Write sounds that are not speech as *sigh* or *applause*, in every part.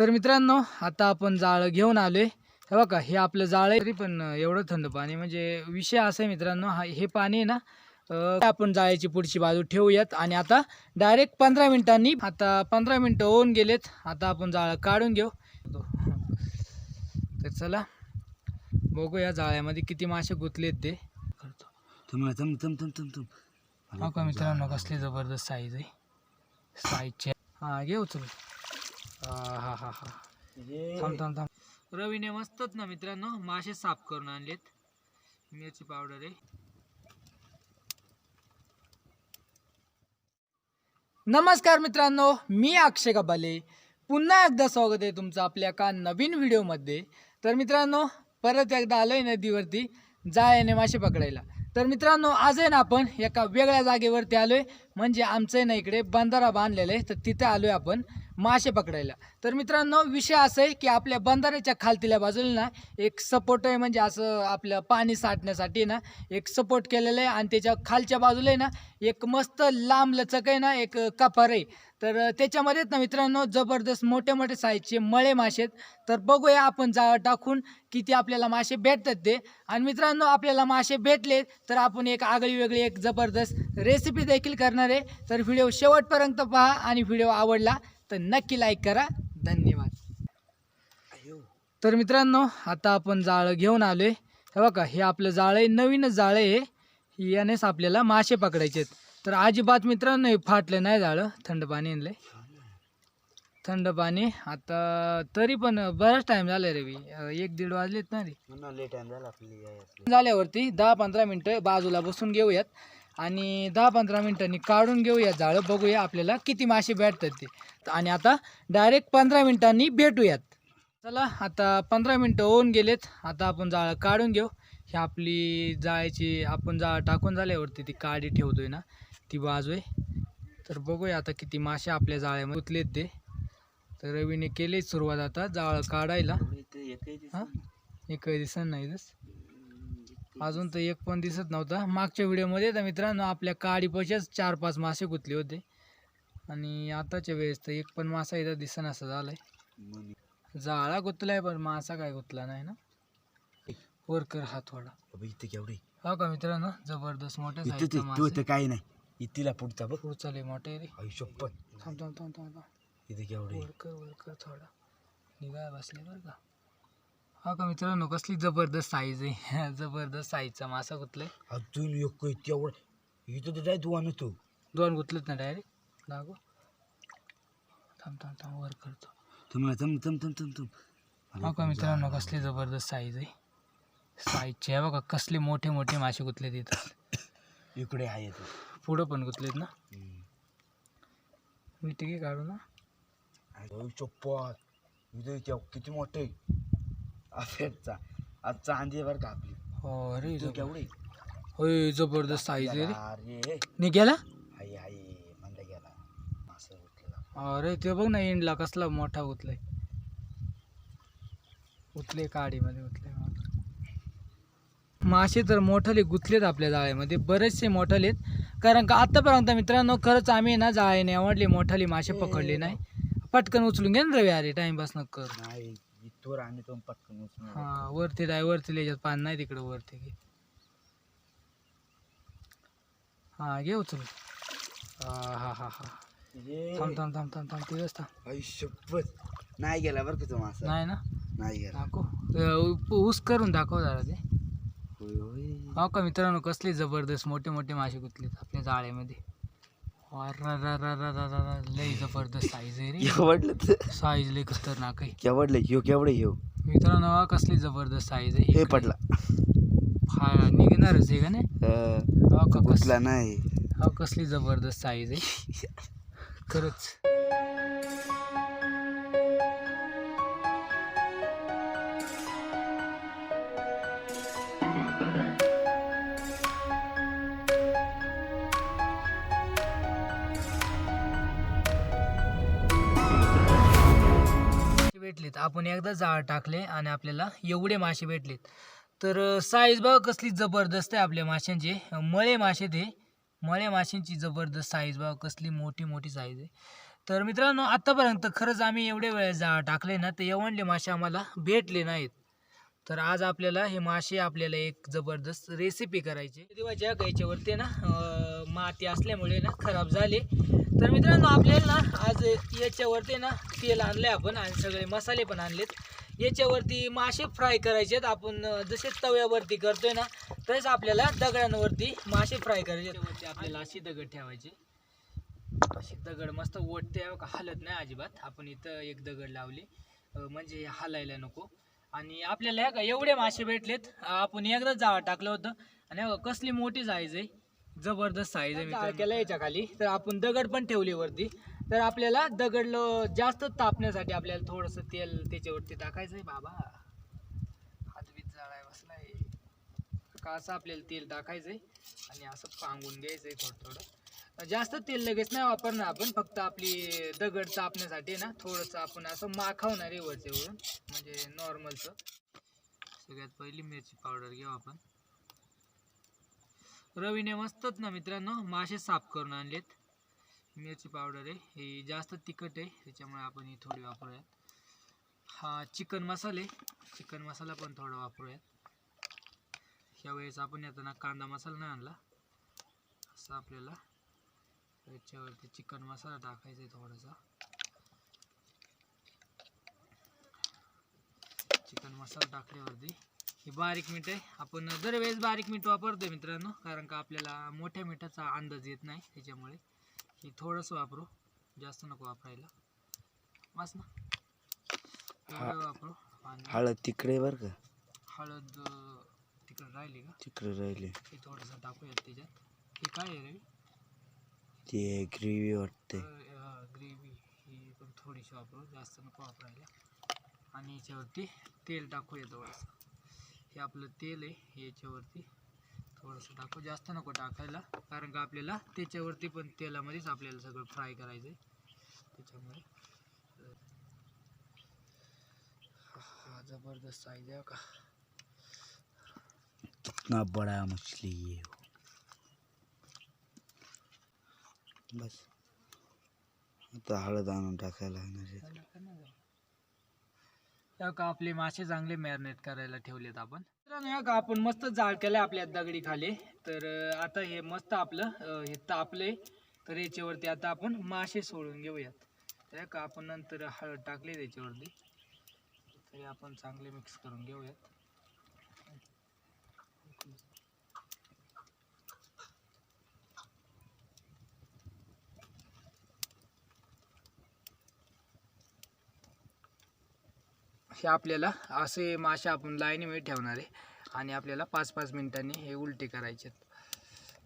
तर मित्रांनो आता आपण जाळं घेऊन आलोय. हे बघा हे आपलं जाळं आहे तरी पण एवढं थंड पाणी. म्हणजे विषय असा आहे मित्रांनो हा हे पाणी आहे ना आपण जाळ्याची पुढची बाजू ठेवूयात. आणि आता डायरेक्ट पंधरा मिनिटांनी आता पंधरा मिनटं होऊन गेलेत. आता आपण जाळं काढून घेऊ. तर चला बघूया जाळ्यामध्ये किती मासे गुंतलेत ते. मित्रांनो कसली जबरदस्त साईज आहे. साईजचे हा घे उचल हा हा हा थांब थांब थांब. रवीने मस्तच ना मित्रांनो मासे साफ करून आणलेत. मिरची पावडर आहे. नमस्कार मित्रांनो मी अक्षय कबाले पुन्हा एकदा स्वागत आहे तुमचं आपल्या एका नवीन व्हिडिओमध्ये. तर मित्रांनो परत एकदा आलो आहे नदीवरती जायने मासे पकडायला. तर मित्रांनो आज आहे ना आपण एका वेगळ्या जागेवरती आलो आहे म्हणजे आमचं आहे ना इकडे बंधारा बांधलेला आहे तर तिथे आलो आहे आपण. मासे पकडायला. तर मित्रांनो विषय असं आहे की आपल्या बंधाऱ्याच्या खालतील्या बाजूला ना एक सपोर्ट आहे म्हणजे असं आपलं पाणी साठण्यासाठी ना एक सपोर्ट केलेलं आहे. आणि त्याच्या खालच्या बाजूला आहे ना एक मस्त लांब लचक आहे ना एक कपार आहे. तर त्याच्यामध्येच ना मित्रांनो जबरदस्त मोठे मोठे साईजचे मळे मासे आहेत. तर बघूया आपण जाळं टाकून किती आपल्याला मासे भेटतात ते. आणि मित्रांनो आपल्याला मासे भेटले तर आपण एक आगळी वेगळी एक जबरदस्त रेसिपी देखील करणार आहे. तर व्हिडिओ शेवटपर्यंत पहा आणि व्हिडिओ आवडला तर नक्की लाईक करा. धन्यवाद. तर मित्रांनो आता आपण जाळं घेऊन आलो आहे हे बघा हे आपलं जाळं आहे नवीनच जाळं आहे. यानेच आपल्याला मासे पकडायचे आहेत. तर अजिबात मित्रांनो हे फाटलं नाही जाळं. थंड पाणी आणलंय. थंड पाणी आता तरी पण बराच टाईम झाला रे एक दीड वाजलेत ना रे. यायला. झाल्यावरती दहा पंधरा मिनटं बाजूला बसून घेऊयात. आणि दहा पंधरा मिनटांनी काढून घेऊयात जाळं. बघूया आपल्याला किती मासे भेटतात ते. आणि आता डायरेक्ट पंधरा मिनिटांनी भेटूयात. चला आता पंधरा मिनटं होऊन गेलेत. आता आपण जाळं काढून घेऊ. ही आपली जाळ्याची आपण जाळं टाकून झाल्यावरती ती काडी ठेवतोय ना ती बाजू आहे तर बघूया आता किती मासे आपल्या जाळ्यामध्ये उतलेत ते. तर रवीने केली सुरुवात आता जाळं काढायला. हा? एकही दिसत नाही अजून तर एक पण दिसत नव्हता. मागच्या व्हिडिओमध्ये तर मित्रांनो आपल्या काडीपाशीच चार पाच मासे गुंतले होते. आणि आताच्या वेळेस तर एक पण मासा इथं दिसन असं झालंय. मग जाळा गुतलाय पण मासा काय गुतला नाही ना? वर कर हा थोडा. अबे इथे केवढे? हो का मित्रांनो? जबरदस्त तर काही नाही. इथेला पुढचा बघ. उचले मोठे रे. थांब थांब थांब थांब. इथे केवढे? वर कर वर कर थोडा. निघाय बसले बरं का. हा का मित्रांनो कसली जबरदस्त साईज आहे *laughs* जबरदस्त साईजचा मासा गुतलाय. अजून एक तेवढं इथं तर जाय तू आणू तू. दोन गुतलेत ना डायरेक्ट लागू थांब थांब थांब वर करतो. थांब ना, थांब थांब थांब थांब थांब. हो का मित्रांनो कसली जबरदस्त साईज आहे साईजचे आहे बघा कसले मोठे मोठे मासे गुतलेत इथं. इकडे आहे पुढं पण गुतलेत ना. मी तिघे काढू ना. इथे किती मोठे? अफेटचा. आज चांदी आहे बरं का आपली हो अरे तू जबर- केवढे? होय जबरदस्त साईज आहे रे अरे. निघाला? हाय हाय म्हणलं गेला. मासा उठलेला. अरे ते बघ ना इंडला कसला मोठा उतलाय. उतले काडीमध्ये उतले मासे तर मोठाले गुतलेत आपल्या जाळ्यामध्ये बरेचसे मोठालेत कारण का आतापर्यंत मित्रांनो खरंच आम्ही ना जाळ्याने आवडले मोठाले मासे पकडले नाही. पटकन उचलून घे ना रवी अरे टाइमपास न कर. नाही. थोर तो पटकन हा वरती जाय वरती लिहायच्यात पान नाही तिकडं वरती घे. हा घे उचल थांब थांब थांब थांब थांब तिथंच थांब. नाही गेला बरं का मास? नाही ना? नाही गेला. ऊस करून दाखव जरा ते. हो का मित्रांनो कसली जबरदस्त मोठे मोठे मासे गुतलेत आपल्या जाळ्यामध्ये. लय जबरदस्त साईज आहे रे. केवढलं तर? साईज लय खतरनाक आहे. केवढलं? ह्यो केवढं ह्यो मित्रांनो हा कसली जबरदस्त साईज आहे. हे. पडला. हा निघणारच आहे का नाही? अं, हो. का कस कुठला नाही. हो कसली जबरदस्त साईज आहे. *laughs* खरंच. भेटलेत. आपण एकदा जाळ टाकले आणि आपल्याला एवढे मासे भेटलेत. तर साईज बघा कसली जबरदस्त आहे आपल्या माशांचे. मळे मासे ते. मळे माशांची जबरदस्त साईज बघा कसली मोठी मोठी साईज आहे. तर मित्रांनो आत्तापर्यंत खरंच आम्ही एवढे वेळ जाळ टाकले ना तर एवढले मासे आम्हाला भेटले नाहीत. तर आज आपल्याला हे मासे आपल्याला एक जबरदस्त रेसिपी करायची देवाच्या गायच्यावरती ना माती असल्यामुळे ना खराब झाले. तर मित्रांनो आपल्याला ना आज याच्यावरती ना तेल आणलं आहे आपण आणि सगळे मसाले पण आणलेत. याच्यावरती मासे फ्राय करायचे आहेत. आपण जसे तव्यावरती करतोय ना तसेच आपल्याला दगडांवरती मासे फ्राय करायचे आहेत. आपल्याला अशी दगड ठेवायची. अशी दगड मस्त ओढते का हलत नाही अजिबात. आपण इथं एक दगड लावली. म्हणजे हलायला नको. आणि आपल्याला ह्या का एवढे मासे भेटलेत. आपण एकदाच जाळं टाकलं होतं. आणि कसली मोठी जायचं आहे. जबरदस्त साईज आहे केला याच्या खाली. तर आपण दगड पण ठेवली वरती. तर आपल्याला दगड ल- जास्त तापण्यासाठी आपल्याला थोडंसं तेल त्याच्यावरती टाकायचं आहे. बाबा हातबीत जाळाय बसलाय. का असं आपल्याला तेल टाकायचंय? आणि असं पांगून घ्यायचंय थोडं थोडं. जास्त तेल लगेच नाही वापरणार आपण. फक्त आपली दगड तापण्यासाठी ना थोडंसं आपण असं माखावणार आहे वरचे वरून म्हणजे नॉर्मलचं सगळ्यात पहिली मिरची पावडर घेऊ आपण. रवीने मस्तच ना मित्रांनो मासे साफ करून आणलेत. मिरची पावडर आहे ही जास्त तिखट आहे त्याच्यामुळे आपण ही थोडी वापरूयात. हा चिकन मसाले चिकन मसाला पण थोडा वापरूयात. ह्यावेळेस आपण येताना कांदा मसाला नाही आणला. असं आपल्याला याच्यावरती चिकन मसाला टाकायचा आहे थोडासा. चिकन मसाला टाकल्यावरती ही बारीक मीठ आहे. आपण दरवेळेस बारीक मीठ वापरतोय मित्रांनो कारण का आपल्याला मोठ्या मिठाचा अंदाज येत नाही त्याच्यामुळे हे थोडंसं वापरू जास्त नको वापरायला. बस ना. एवढं वापरू आणि हळद तिकडे बर का? हळद तिकडे राहिली का? तिकडे राहिले. हे थोडंसं टाकूयात त्याच्यात. हे काय आहे रे? ते ग्रेव्ही वाटते ग्रेव्ही. ही पण थोडीशी वापरू जास्त नको वापरायला. आणि याच्यावरती तेल टाकूया थोडंसं. हे आपलं तेल आहे हे याच्यावरती थोडंसं टाकू. जास्त नको टाकायला कारण का आपल्याला त्याच्यावरती पण तेलामध्येच आपल्याला सगळं फ्राय करायचं आहे त्याच्यामुळे. हा जबरदस्त साईज आहे का. कितना बड़ा मछली है. वो बस. आता हळद आणून टाकायला लागणार या का आपले मासे चांगले मॅरिनेट करायला ठेवलेत आपण? या का आपण मस्त जाळ केलं आपल्या दगडी खाली तर आता हे मस्त आपलं हे तापले. तर याच्यावरती आता आपण मासे सोडून घेऊयात. तर का आपण नंतर हळद टाकले त्याच्यावरती. तरी आपण चांगले मिक्स करून घेऊयात. हे आपल्याला असे मासे आपण लाईनीमध्ये ठेवणार आहे. आणि आपल्याला पाच पाच मिनिटांनी हे उलटे करायचे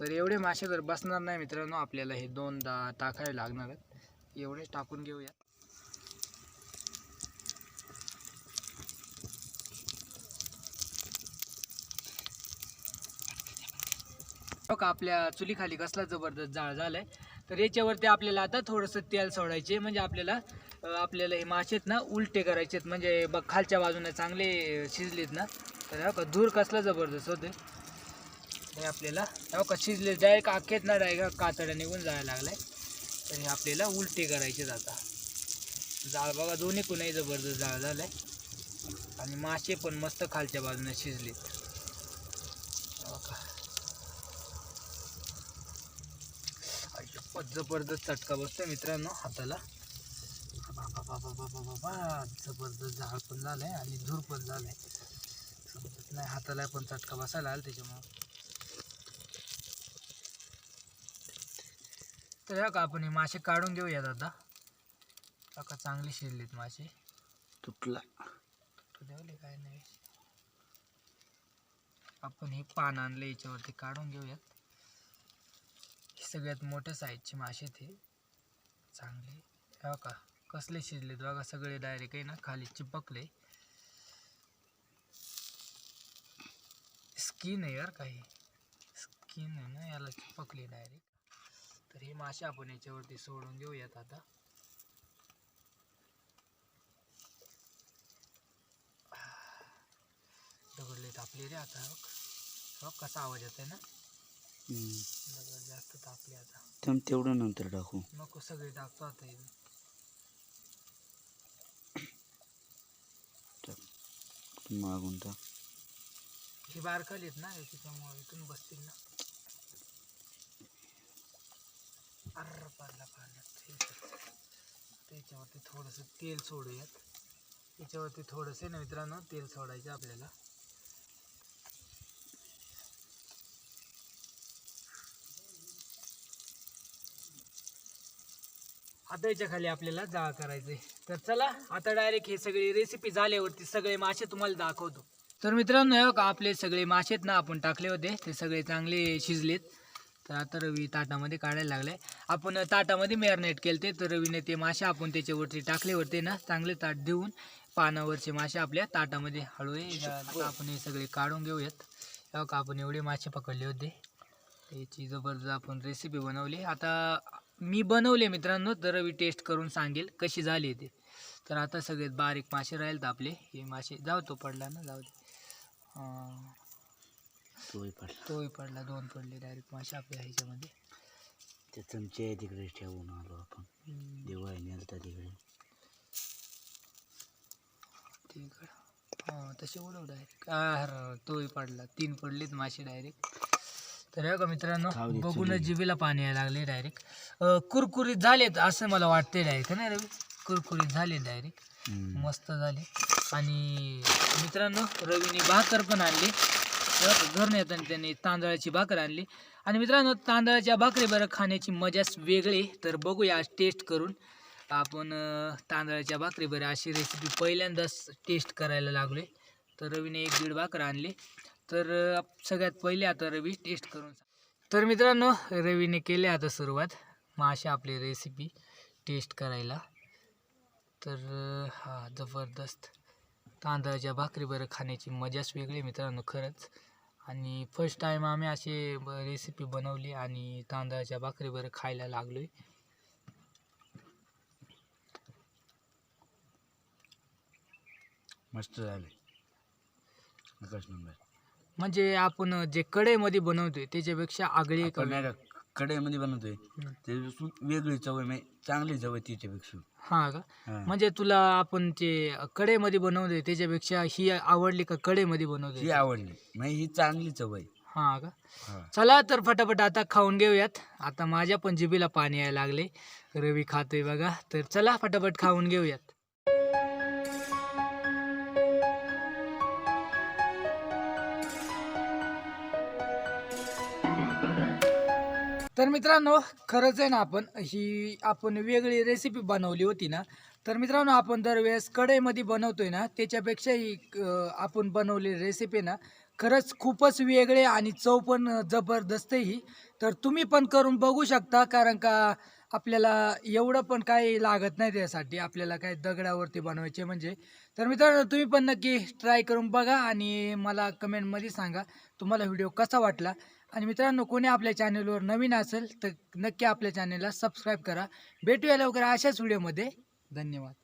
तर एवढे मासे जर बसणार नाही मित्रांनो. आपल्याला हे दोनदा टाकावे लागणार आहेत. एवढेच टाकून घेऊया. बघा आपल्या चुलीखाली कसला जबरदस्त जाळ झालाय. तर याच्यावरती आपल्याला आता थोडंसं तेल सोडायचे म्हणजे आपल्याला आपल्याला हे मासेत ना उलटे करायचे आहेत. म्हणजे बघ खालच्या बाजूने चांगले शिजलेत ना. तर हा का धूर कसला जबरदस्त होते हे आपल्याला हो का शिजले. डायरेक्ट आखेत ना डायरेक्ट कातड्या निघून जायला लागलाय. तर हे आपल्याला उलटे करायचेत आता. जाळ बघा दोन्ही कुणाही जबरदस्त जाळ झालाय. आणि मासे पण मस्त खालच्या बाजूने शिजलेत. हो का जबरदस्त चटका बसतोय मित्रांनो हाताला. बाबा बाबा जबरदस्त झाड पण झालंय आणि धूर पण झालाय. समजत नाही हाताला पण चटका बसायला आला त्याच्यामुळं. तर का आपण हे मासे काढून घेऊयात आता. का चांगले शिरलेत मासे. तुटला. तू ठेवले काय नाही. आपण हे पान आणलं याच्यावरती काढून घेऊयात. हे सगळ्यात मोठ्या साईजचे मासे ते. चांगले. हो का कसले शिजलेत बघा सगळे डायरेक्ट आहे ना खाली चिपकले. स्किन आहे यार काही. स्किन आहे ना याला चिपकली डायरेक्ट तर हे मासे आपण याच्यावरती सोडून घेऊयात आता. दगडले तापले रे आता बघ. कसा आवाज येतोय ना. हम्म. दगड जास्त तापले आता. तेवढं नंतर टाकू. नको सगळे टाकतो आता इथून मागून टाक. ही बारकाली आहेत ना त्याच्यामुळे इथून बसतील ना. अर पाडला पाडला ठीक आहे. त्याच्यावरती थोडंसं तेल सोडूयात. त्याच्यावरती थोडंसं आहे ना मित्रांनो तेल सोडायचं आपल्याला. आताच्या खाली आपल्याला जाळ करायचंय. तर चला आता डायरेक्ट हे सगळी रेसिपी झाल्यावरती सगळे मासे तुम्हाला दाखवतो. तर मित्रांनो हे आपले सगळे मासेत ना आपण टाकले होते. ते सगळे चांगले शिजलेत. तर आता रवी ताटामध्ये काढायला लागलाय. आपण ताटामध्ये मॅरिनेट केलते. तर रवीने ते मासे आपण त्याच्यावरती टाकले होते ना चांगले ताट देऊन पानावरचे मासे आपल्या ताटामध्ये हळू आपण हे सगळे काढून घेऊयात. हे आपण एवढे मासे पकडले होते. त्याची जबरदस्त आपण रेसिपी बनवली. आता मी बनवले मित्रांनो तर रवी टेस्ट करून सांगेल कशी झाली ते. तर आता सगळे बारीक मासे राहील आपले. हे मासे जाऊ तो पडला ना जाऊ दे. तोही पडला. तोही पडला दोन पडले डायरेक्ट मासे आपल्या ह्याच्यामध्ये. ते चमचे तिकडे ठेवून आलो आपण. हम्म, देवा नेलता तिकडे. तिकडं. हां तसे उडव डायरेक्ट तोही पडला. तीन पडलेत मासे डायरेक्ट तर हे बघा मित्रांनो बघूनच चुली. जिभेला पाणी यायला लागले डायरेक्ट कुरकुरीत झालेत असं मला वाटते डायरेक्ट ना रवी? कुरकुरीत झाले डायरेक्ट. मस्त झाले. आणि मित्रांनो रवीने भाकर पण आणली. घरून येताना त्यांनी तांदळाची भाकर आणली. आणि मित्रांनो तांदळाच्या भाकरी बरं खाण्याची मजाच वेगळी तर बघूया आज टेस्ट करून आपण तांदळाच्या भाकरी बरं अशी रेसिपी पहिल्यांदाच टेस्ट करायला लागलोय. तर रवीने एक दीड भाकर आणली. तर सगळ्यात पहिले आता रवी टेस्ट करून तर मित्रांनो रवीने केले आता सुरुवात. मासे आपली रेसिपी टेस्ट करायला. तर हा जबरदस्त. तांदळाच्या भाकरी बरं खाण्याची मजाच वेगळी मित्रांनो खरंच. आणि फर्स्ट टाईम आम्ही असे रेसिपी बनवली आणि तांदळाच्या भाकरी बरं खायला लागलोय. मस्त झाले. एकच नंबर. म्हणजे आपण जे कढईमध्ये बनवतोय त्याच्यापेक्षा आगळी एक आपण नाही का कढईमध्ये बनवतोय. त्याच्यापासून वेगळी चव आहे म्हणजे चांगली चव आहे तिच्यापेक्षा. हा का? हा. म्हणजे तुला आपण ते कढईमध्ये बनवतोय त्याच्यापेक्षा ही आवडली का कढईमध्ये ही बनवतोय आवडली. म्हणजे ही चांगली चव आहे हा का? हा. चला तर फटाफट आता खाऊन घेऊयात. आता माझ्या पण जिभेला पाणी यायला लागले. रवी खातोय बघा. तर चला फटाफट खाऊन घेऊयात. तर मित्रांनो खरंच आहे ना आपण ही आपण वेगळी रेसिपी बनवली होती ना. तर मित्रांनो आपण दरवेळेस कढईमध्ये बनवतोय ना त्याच्यापेक्षा ही आपण बनवलेली रेसिपी ना खरंच खूपच वेगळे आणि चव पण जबरदस्त ही. तर तुम्ही पण करून बघू शकता कारण का आपल्याला एवढं पण काही लागत नाही त्यासाठी आपल्याला काय दगडावरती बनवायचे म्हणजे. तर मित्रांनो तुम्ही पण नक्की ट्राय करून बघा आणि मला कमेंटमध्ये सांगा तुम्हाला व्हिडिओ कसा वाटला. आणि मित्रांनो कोणी आपल्या चॅनलवर नवीन असेल तर नक्की आपल्या चॅनलला सबस्क्राईब करा. भेटूया लवकर अशाच व्हिडिओमध्ये धन्यवाद.